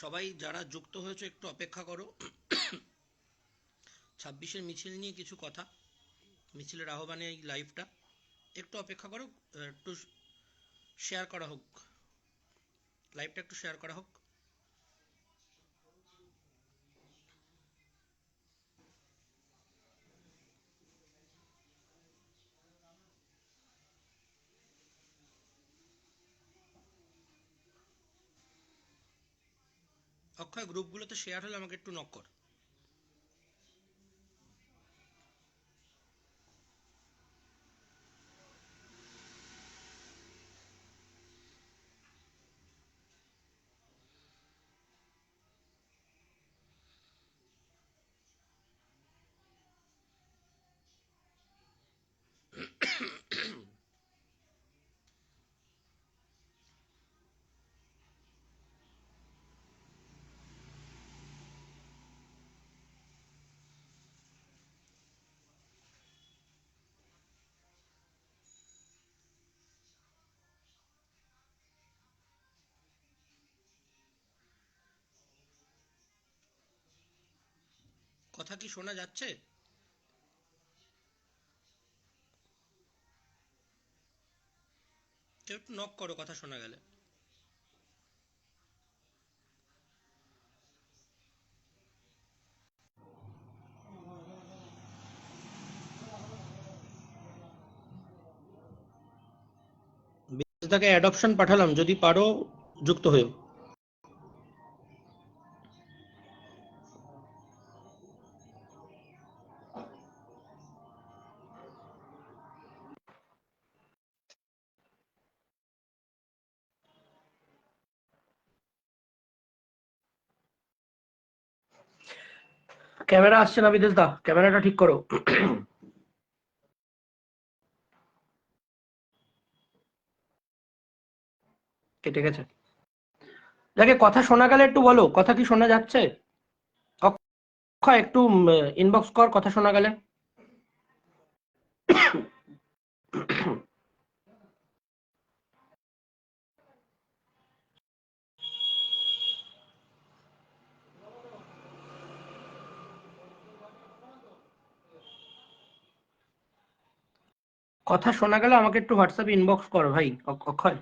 সবাই যারা যুক্ত হয়েছে, একটু অপেক্ষা করো। ছাব্বিশের মিছিল নিয়ে কিছু কথা। মিছিলের আহ্বানে এই লাইভটা একটু অপেক্ষা করো, একটু শেয়ার করা হোক। লাইভটা একটু শেয়ার করা হোক। অক্ষয় গ্রুপগুলোতে শেয়ার হলে আমাকে একটু নক কর। কথা কি শোনা যাচ্ছে? নক করো, কথা শোনা গেলে। তাকে অ্যাডপশন পাঠালাম, যদি পারো, যুক্ত হয়েও। ক্যামেরা আসছে না বিদেশ দা, ক্যামেরাটা ঠিক করো। কেটে গেছে। যাকে কথা শোনা গেলে একটু বলো, কথা কি শোনা যাচ্ছে? অক্ষয়, একটু ইনবক্স কর, কথা শোনা গেলে। কথা শোনা গেলে, আমাকে একটু হোয়াটসঅ্যাপে ইনবক্স কর ভাই অক্ষয়।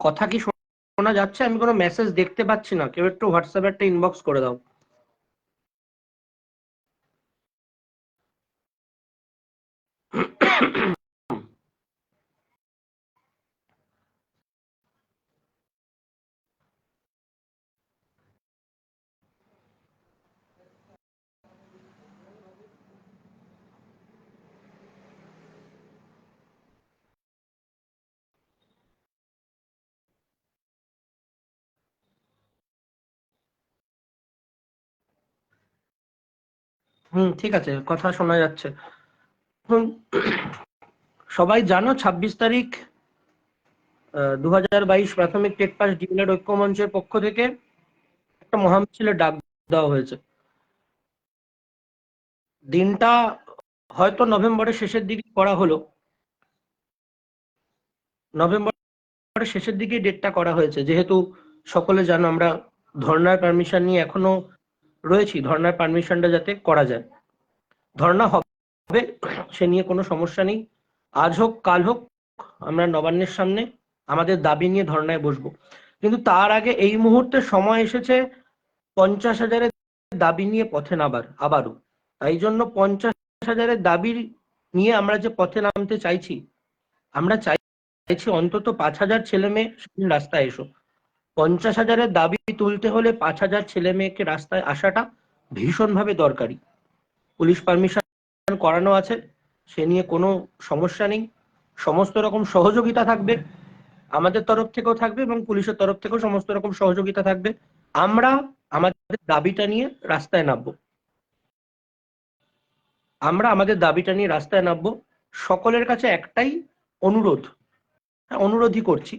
কথা কি শোনা যাচ্ছে? আমি কোনো মেসেজ দেখতে পাচ্ছি না। কেউ একটু হোয়াটসঅ্যাপে একটা ইনবক্স করে দাও। হুম ঠিক আছে কথা শোনা যাচ্ছে। হুম সবাই জানো ছাব্বিশ তারিখ দু হাজার বাইশ প্রাথমিক টেট পাস ডিএলএড ঐক্য মঞ্চের পক্ষ থেকে একটা মহামিছিলের ডাক দেওয়া হয়েছে। দিনটা হয়তো নভেম্বরের শেষের দিকে করা হলো। নভেম্বরের শেষের দিকে ডেটটা করা হয়েছে। যেহেতু সকলে জানো আমরা ধর্নার পারমিশন নিয়ে এখনও রয়েছি, ধর্নার পারমিশনটা যাতে করা যায়। ধর্না হবে। সে নিয়ে কোনো সমস্যা নেই। আজ হোক, কাল হোক, আমরা নবান্নের সামনে আমাদের দাবি নিয়ে ধর্নায় বসবো। কিন্তু তার আগে এই মুহূর্তে সময় এসেছে পঞ্চাশ হাজারের দাবি নিয়ে পথে নামার আবারও। তাই জন্য পঞ্চাশ হাজারের দাবি নিয়ে আমরা যে পথে নামতে চাইছি, আমরা চাইছি অন্তত পাঁচ হাজার ছেলে মেয়ে রাস্তায় এসো। পঞ্চাশ হাজারের দাবি তুলতে হলে পাঁচ হাজার ছেলে মেয়েকে রাস্তায় আসাটা ভীষণভাবে দরকারি। পুলিশ পারমিশন করানো আছে, সে নিয়ে কোনো সমস্যা নেই। সমস্ত রকম সহযোগিতা থাকবে, আমাদের তরফ থেকেও থাকবে এবং পুলিশের তরফ থেকেও সমস্ত রকম সহযোগিতা থাকবে। আমরা আমাদের দাবিটা নিয়ে রাস্তায় নামবো। আমরা আমাদের দাবিটা নিয়ে রাস্তায় নামবো। সকলের কাছে একটাই অনুরোধ হ্যাঁ অনুরোধই করছি।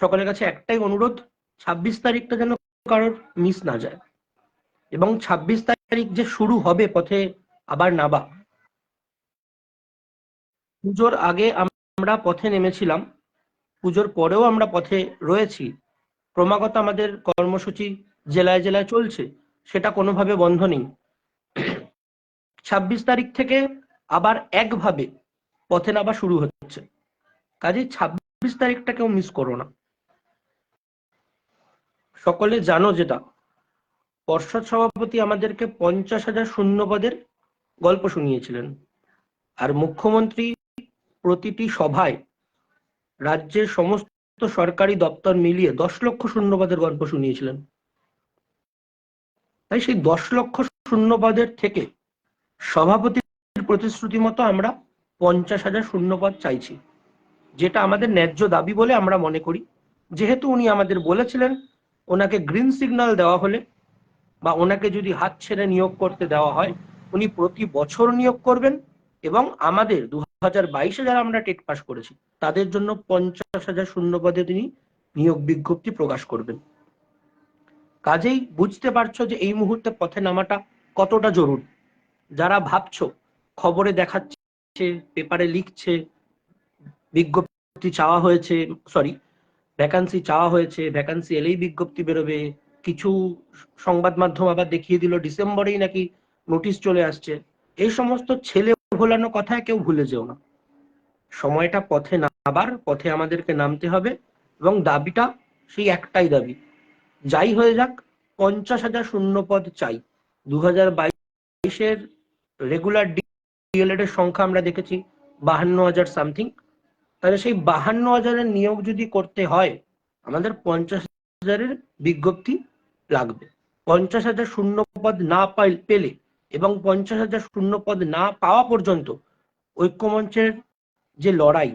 সকলের কাছে একটাই অনুরোধ, ছাব্বিশ তারিখটা যেন কারোর মিস না যায়। এবং ছাব্বিশ তারিখ যে শুরু হবে পথে আবার নাবা পুজোর আগে আমরা পথে নেমেছিলাম। পুজোর পরেও আমরা পথে রয়েছি। ক্রমাগত আমাদের কর্মসূচি জেলায় জেলায় চলছে, সেটা কোনোভাবে বন্ধ নেই। ছাব্বিশ তারিখ থেকে আবার একভাবে পথে নামা শুরু হচ্ছে। কাজে ছাব্বিশ তারিখটা কেউ মিস করো না। সকলে জানো যেটা, পর্ষদ সভাপতি আমাদেরকে পঞ্চাশ হাজার শূন্যপদের গল্প শুনিয়েছিলেন। আর মুখ্যমন্ত্রী প্রতিটি সভায় রাজ্যের সমস্ত সরকারি দপ্তর মিলিয়ে দশ লক্ষ শূন্যপদের গল্প শুনিয়েছিলেন। তাই সেই দশ লক্ষ শূন্যপদের থেকে সভাপতির প্রতিশ্রুতি মতো আমরা পঞ্চাশ হাজার শূন্যপদ চাইছি, যেটা আমাদের ন্যায্য দাবি বলে আমরা মনে করি। যেহেতু উনি আমাদের বলেছিলেন, ওনাকে গ্রিন সিগন্যাল দেওয়া হলে বা ওনাকে যদি হাত ছেড়ে নিয়োগ করতে দেওয়া হয়, উনি প্রতি বছর নিয়োগ করবেন এবং আমাদের দু হাজার বাইশে যারা আমরা টেট পাস করেছি। তাদের জন্য পঞ্চাশ হাজার শূন্য পদে তিনি নিয়োগ বিজ্ঞপ্তি প্রকাশ করবেন। কাজেই বুঝতে পারছ যে এই মুহূর্তে পথে নামাটা কতটা জরুরি। যারা ভাবছ খবরে দেখাচ্ছে, পেপারে লিখছে, বিজ্ঞপ্তি চাওয়া হয়েছে সরি ভ্যাকান্সি চাওয়া হয়েছে ভ্যাকান্সি এলেই বিজ্ঞপ্তি বেরোবে, কিছু সংবাদ মাধ্যম আবার দেখিয়ে দিল, ডিসেম্বরেই নাকি নোটিশ চলে আসছে। এই সমস্ত ছেলে ভোলানো কথায় কেউ ভুলে যেও না। সময়টা পথে নামাবার, পথে আমাদেরকে নামতে হবে এবং দাবিটা সেই একটাই দাবি। যাই হয়ে যাক, পঞ্চাশ হাজার শূন্য পদ চাই দু হাজার বাইশের রেগুলার ডিএলএড এর সংখ্যা আমরা দেখেছি বাহান্ন হাজার সামথিং তাহলে সেই বাহান্ন হাজারের নিয়োগ যদি করতে হয়, আমাদের পঞ্চাশ হাজারের বিজ্ঞপ্তি লাগবে। পঞ্চাশ হাজার শূন্য পদ না পাই পেলে এবং পঞ্চাশ হাজার শূন্য পদ না পাওয়া পর্যন্ত ঐক্যমঞ্চের যে লড়াই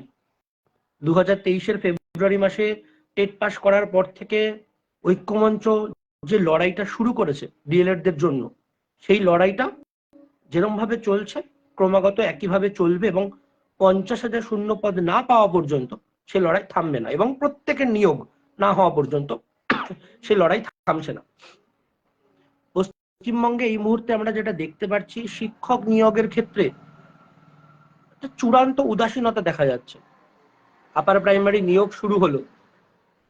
দু হাজার তেইশের ফেব্রুয়ারি মাসে টেট পাস করার পর থেকে ঐক্যমঞ্চ যে লড়াইটা শুরু করেছে ডিএলএডদের জন্য, সেই লড়াইটা যেরম ভাবে চলছে, ক্রমাগত একইভাবে চলবে এবং পঞ্চাশ হাজার শূন্য পদ না পাওয়া পর্যন্ত সে লড়াই থামবে না এবং প্রত্যেকের নিয়োগ না হওয়া পর্যন্ত সে লড়াই থামছে না। পশ্চিমবঙ্গে এই মুহূর্তে আমরা যেটা দেখতে পাচ্ছি, শিক্ষক নিয়োগের ক্ষেত্রে একটা চূড়ান্ত উদাসীনতা দেখা যাচ্ছে। আপার প্রাইমারি নিয়োগ শুরু হলো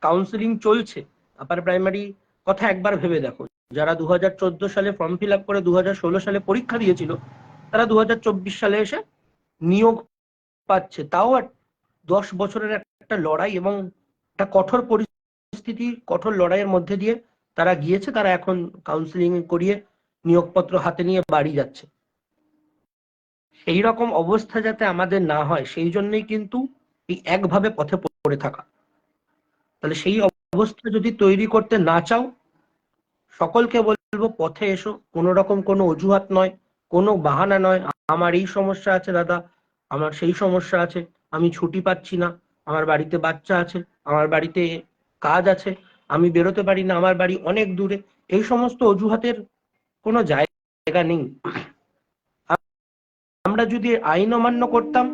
কাউন্সিলিং চলছে আপার প্রাইমারি কথা একবার ভেবে দেখো। যারা দু হাজার চোদ্দ সালে ফর্ম ফিল আপ করে দু হাজার ষোলো সালে পরীক্ষা দিয়েছিল, তারা দু হাজার চব্বিশ সালে এসে নিয়োগ পাচ্ছে। তাও দশ বছরের একটা লড়াই এবং একটা কঠোর পরিস্থিতি, কঠোর লড়াইয়ের মধ্যে দিয়ে তারা গিয়েছে, তারা এখন কাউন্সিলিং করিয়ে নিয়োগপত্র হাতে নিয়ে বাড়ি যাচ্ছে। সেই রকম অবস্থা যাতে আমাদের না হয়, সেই জন্যই কিন্তু এই একভাবে পথে পড়ে থাকা। তাহলে সেই অবস্থা যদি তৈরি করতে না চাও, সকলকে বলব পথে এসো। কোনো রকম কোনো অজুহাত নয়, কোনো বাহানা নয়, আমার এই সমস্যা আছে দাদা, আমার সেই সমস্যা আছে, আমি ছুটি পাচ্ছি না, আমার বাড়িতে বাচ্চা আছে, আমার বাড়িতে কাজ আছে আমি বেরোতে পারি না, আমার বাড়ি অনেক দূরে। এই সমস্ত অজুহাতের কোনো জায়গা নেই। আমরা যদি আইন অমান্য করতাম,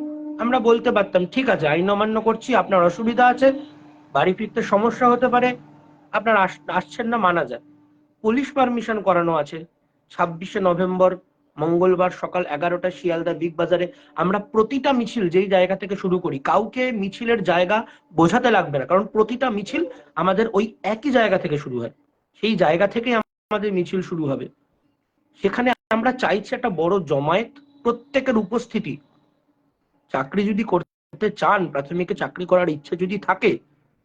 আমরা বলতে পারতাম, ঠিক আছে, আইন অমান্য করছি, আপনার অসুবিধা আছে, বাড়ি ফিরতে সমস্যা হতে পারে, আপনার আসছেন না, মানা যায়। পুলিশ পারমিশন করানো আছে। ছাব্বিশে নভেম্বর মঙ্গলবার সকাল এগারোটা শিয়ালদা বিগ বাজারে আমরা প্রতিটা মিছিল যেই জায়গা থেকে শুরু করি, কাউকে মিছিলের জায়গা বোঝাতে লাগবে না, কারণ প্রতিটা মিছিল আমাদের ওই একই জায়গা থেকে শুরু হয়। সেই জায়গা থেকে আমাদের মিছিল শুরু হবে। সেখানে আমরা চাইছি একটা বড় জমায়েত, প্রত্যেকের উপস্থিতি। চাকরি যদি করতে চান, প্রাথমিকে চাকরি করার ইচ্ছে যদি থাকে,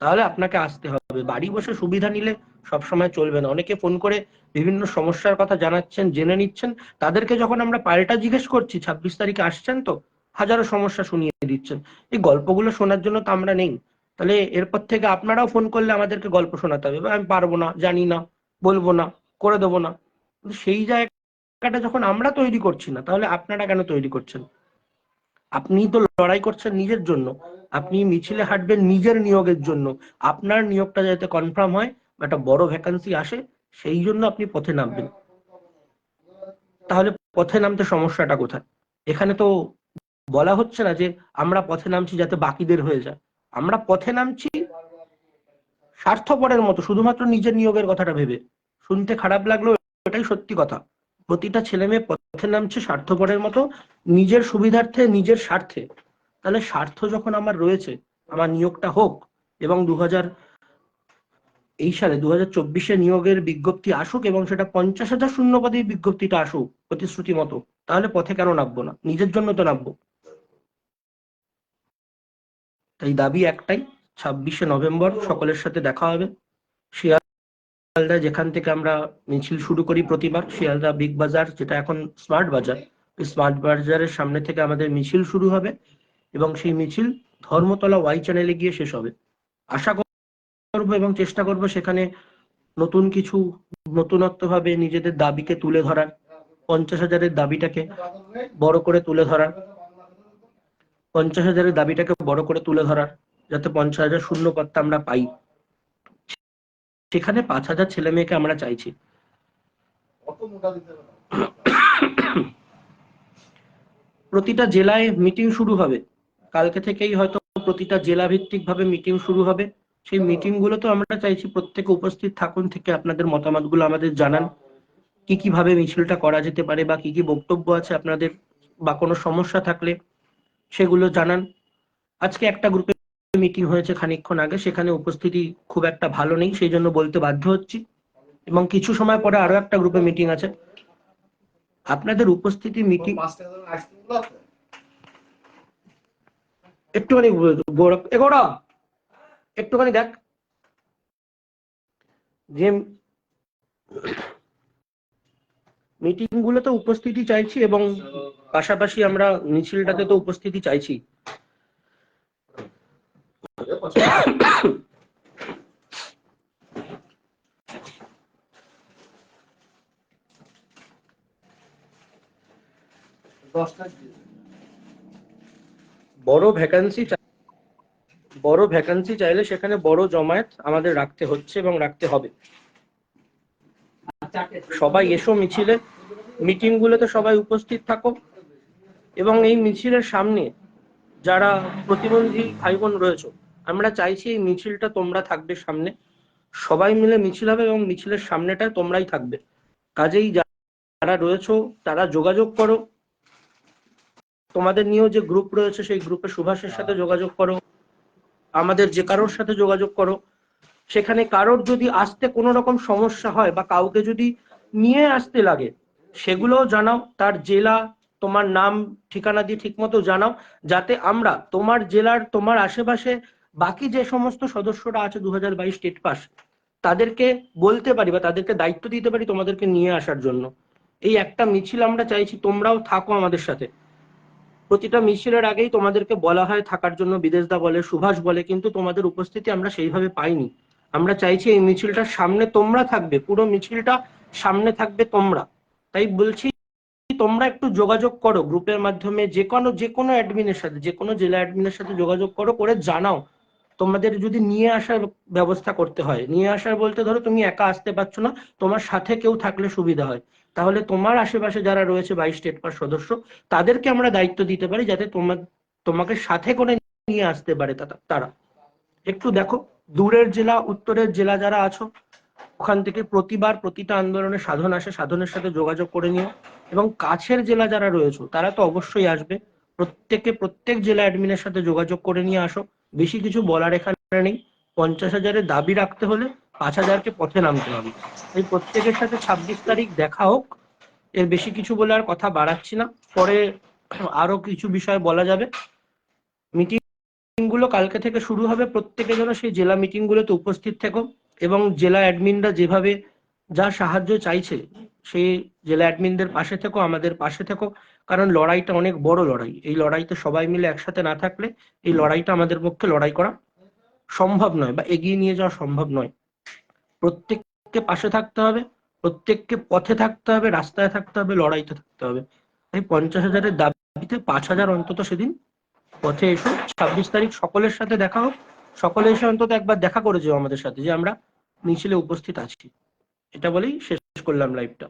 তাহলে আপনাকে আসতে হবে। বাড়ি বসে সুবিধা নিলে সবসময় চলবে না। অনেকে ফোন করে বিভিন্ন সমস্যার কথা জানাচ্ছেন, জেনে নিচ্ছেন। তাদেরকে যখন আমরা পাল্টা জিজ্ঞেস করছি, ছাব্বিশ তারিখে আসছেন তো, হাজারো সমস্যা শুনিয়ে দিচ্ছেন। এই গল্পগুলো শোনার জন্য তো আমরা নেই। তাহলে এরপর থেকে আপনারাও ফোন করলে আমাদেরকে গল্প শোনাতে হবে। আমি পারব না, জানি না, বলব না, করে দেবো না। সেই জায়গাটা যখন আমরা তৈরি করছি না, তাহলে আপনারা কেন তৈরি করছেন? আপনি তো লড়াই করছেন নিজের জন্য। আপনি মিছিলে হাঁটবেন নিজের নিয়োগের জন্য। আপনার নিয়োগটা যাতে কনফার্ম হয়, একটা বড় ভ্যাকান্সি আসে সেই জন্য আপনি পথে নামবেন। তাহলে পথে নামতে সমস্যাটা কোথায়? এখানে তো বলা হচ্ছে না যে আমরা পথে নামছি যাতে বাকিদের হয়ে যায়। আমরা পথে নামছি স্বার্থপরের মতো, শুধুমাত্র নিজের নিয়োগের কথাটা ভেবে। শুনতে খারাপ লাগল এটাই সত্যি কথা। প্রতিটা ছেলে মেয়ে পথে নামছে স্বার্থপরের মতো, নিজের সুবিধার্থে, নিজের স্বার্থে। তাহলে স্বার্থ যখন আমার রয়েছে, আমার নিয়োগটা হোক এবং দু হাজার এই সালে দু হাজার নিয়োগের বিজ্ঞপ্তি আসুক এবং সেটা পঞ্চাশ হাজার শূন্যপদী বিজ্ঞপ্তিটা আসুক প্রতিশ্রুতি মতো, তাহলে পথে কেন নামবো না? নিজের জন্য তো নামবো। তাই দাবি একটাই, ছাব্বিশে নভেম্বর সকলের সাথে দেখা হবে। শিয়ালদা যেখান থেকে আমরা মিছিল শুরু করি প্রতিবার, শিয়ালদা বিগ বাজার, যেটা এখন স্মার্ট বাজার। স্মার্ট বাজারের সামনে থেকে আমাদের মিছিল শুরু হবে এবং সেই মিছিল ধর্মতলা ওয়াই চ্যানেলে গিয়ে শেষ হবে। আশা করব এবং চেষ্টা করব সেখানে নতুন কিছু নতুনত্ব ভাবে নিজেদের দাবিকে তুলে ধরার পঞ্চাশ হাজারের দাবিটাকে বড় করে তুলে ধরার পঞ্চাশ হাজারের দাবিটাকে বড় করে তুলে ধরার যাতে পঞ্চাশ হাজার শূন্য পদটা আমরা পাই। সেখানে পাঁচ হাজার ছেলে মেয়েকে আমরা চাইছি। প্রতিটা জেলায় মিটিং শুরু হবে। কালকে থেকেই হয়তো প্রতিটা জেলা ভিত্তিক ভাবে মিটিং শুরু হবে। সেই মিটিংগুলো তো আমরা চাইছি প্রত্যেকে উপস্থিত থাকুন থেকে আপনাদের মতামতগুলো আমাদের জানান। কি কি ভাবে মিছিলটা করা যেতে পারে বা কি কি বক্তব্য আছে আপনাদের বা কোনো সমস্যা থাকলে সেগুলো জানান। আজকে একটা গ্রুপে মিটিং হয়েছে খানিকক্ষণ আগে, সেখানে উপস্থিতি খুব একটা ভালো নেই, সেই জন্য বলতে বাধ্য হচ্ছি। এবং কিছু সময় পরে আরও একটা গ্রুপে মিটিং আছে। আপনাদের উপস্থিতি মিটিং একটুখানি গৌরব একটুখানি দেখ। যে মিটিং গুলোতে উপস্থিতি চাইছি এবং পাশাপাশি আমরা মিছিলটাতে তো উপস্থিতি চাইছি। বড় ভ্যাকান্সি বড় ভ্যাকান্সি চাইলে সেখানে বড় জমায়েত আমাদের রাখতে হচ্ছে এবং রাখতে হবে। সবাই এসো মিছিলে। মিটিং গুলোতে সবাই উপস্থিত থাকো। এবং এই মিছিলের সামনে যারা প্রতিবন্ধী ভাই বোন রয়েছে, আমরা চাইছি এই মিছিলটা তোমরা থাকবে সামনে। সবাই মিলে মিছিল হবে এবং মিছিলের সামনেটা তোমরাই থাকবে। কাজেই যারা রয়েছে, তারা যোগাযোগ করো। তোমাদের নিয়েও যে গ্রুপ রয়েছে, সেই গ্রুপে সুভাষের সাথে যোগাযোগ করো। আমাদের যে কারোর সাথে যোগাযোগ করো, সেখানে কারোর যদি আসতে কোনো রকম সমস্যা হয় বা কাউকে যদি নিয়ে আসতে লাগে, সেগুলোও জানাও, তার জেলা, তোমার নাম, ঠিকানা দিয়ে ঠিকমতো জানাও, যাতে আমরা তোমার জেলার, তোমার আশেপাশে বাকি যে সমস্ত সদস্যরা আছে দু হাজার বাইশ স্টেট পাস তাদেরকে বলতে পারি বা তাদেরকে দায়িত্ব দিতে পারি তোমাদেরকে নিয়ে আসার জন্য। এই একটা মিছিল আমরা চাইছি, তোমরাও থাকো আমাদের সাথে। প্রতিটা মিছিলের আগেই তোমাদেরকে বলা হয় থাকার জন্য বিদেশদা বলে, সুভাষ বলে, কিন্তু তোমাদের উপস্থিতি আমরা সেইভাবে পাইনি। আমরা চাইছি এই মিছিলটার সামনে তোমরা থাকবে, পুরো মিছিলটা সামনে থাকবে তোমরা। তাই বলছি, তোমরা একটু যোগাযোগ করো গ্রুপের মাধ্যমে, যে কোনো যে কোনো অ্যাডমিনের সাথে, যে কোনো জেলা অ্যাডমিনের সাথে যোগাযোগ করো, করে জানাও। তোমাদের যদি নিয়ে আসার ব্যবস্থা করতে হয়, নিয়ে আসার বলতে ধরো তুমি একা আসতে পারছ না, তোমার সাথে কেউ থাকলে সুবিধা হয়। তাহলে তোমার আশেপাশে যারা রয়েছে বাইশ স্টেট পাস সদস্য, তাদেরকে আমরা দায়িত্ব দিতে পারি যাতে তোমার তোমাকে সাথে করে নিয়ে আসতে পারে তারা। একটু দেখো, দূরের জেলা, উত্তরের জেলা যারা আছো, ওখান থেকে প্রতিবার প্রতিটা আন্দোলনে সাধন আসে, সাধনের সাথে যোগাযোগ করে নিও। এবং কাছের জেলা যারা রয়েছে, তারা তো অবশ্যই আসবে। প্রত্যেকে, প্রত্যেক জেলা অ্যাডমিনের সাথে যোগাযোগ করে নিয়ে আসো। বেশি কিছু বলার এখানে নেই। পঞ্চাশ হাজারের দাবি রাখতে হলে পাঁচ হাজারকে পথে নামতে হবে। এই প্রত্যেকের সাথে ছাব্বিশ তারিখ দেখা হোক, এর বেশি কিছু বলে আর কথা বাড়াচ্ছি না। পরে আরও কিছু বিষয় বলা যাবে। মিটিংগুলো কালকে থেকে শুরু হবে। প্রত্যেকে যেন সেই জেলা মিটিং গুলোতে উপস্থিত থেকো এবং জেলা অ্যাডমিনরা যেভাবে যা সাহায্য চাইছে, সেই জেলা অ্যাডমিনদের পাশে থেকো, আমাদের পাশে থেকো। কারণ লড়াইটা অনেক বড় লড়াই। এই লড়াইতে সবাই মিলে একসাথে না থাকলে এই লড়াইটা আমাদের পক্ষে লড়াই করা সম্ভব নয় বা এগিয়ে নিয়ে যাওয়া সম্ভব নয়। প্রত্যেককে পাশে থাকতে হবে, প্রত্যেককে পথে থাকতে হবে, রাস্তায় থাকতে হবে, লড়াইতে থাকতে হবে। এই পঞ্চাশ হাজারের দাবিতে পাঁচ হাজার অন্তত সেদিন পথে এসো। ছাব্বিশ তারিখ সকলের সাথে দেখা হোক। সকলে এসে অন্তত একবার দেখা করে যেও আমাদের সাথে যে আমরা মিছিলে উপস্থিত আছি। এটা বলেই শেষ করলাম লাইভটা